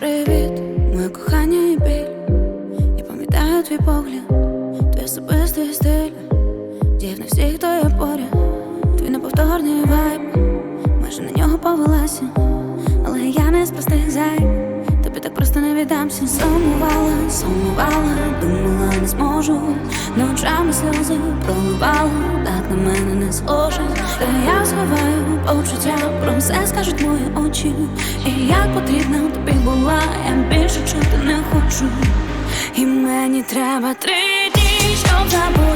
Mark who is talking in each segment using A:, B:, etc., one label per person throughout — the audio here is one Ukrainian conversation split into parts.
A: привіт, моє кохання і біль. Я пам'ятаю твій погляд, твій особистий стиль. Діяв на всіх, хто є поряд, твій неповторний вайб. Майже на нього повелася, але я не з зай, займ. Тобі так просто не віддамся, сумувала, сумувала, думала, не зможу, ночами сльози проливала, так на мене не схоже, та я сховаю почуття, про все скажуть мої очі, і як потрібно була, я більше чути не хочу. І мені треба три дні, щоб забути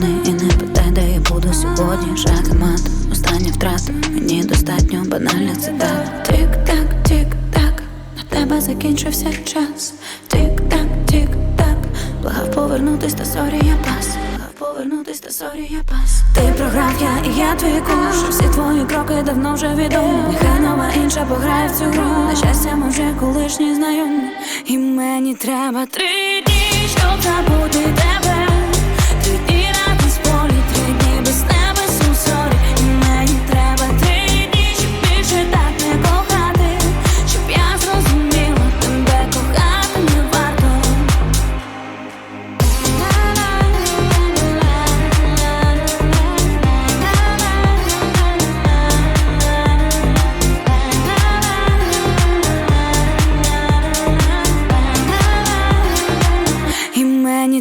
A: погляд і не питай, де я буду сьогодні. Шах мат, остання втрата. Мені достатньо банальна цитата. Тик-так, тик-так, на тебе закінчився час. Тик-так, тик-так, благав повернутись, та сорі, я пас. Повернутись, та сорі, я пас. Ти програв, я і я твій куш. Всі твої кроки давно вже відомі. Нехай нова інша пограє в цю гру. На щастя, ми вже колишні знайомі. І мені треба три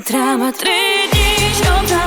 A: треба три дні, щоб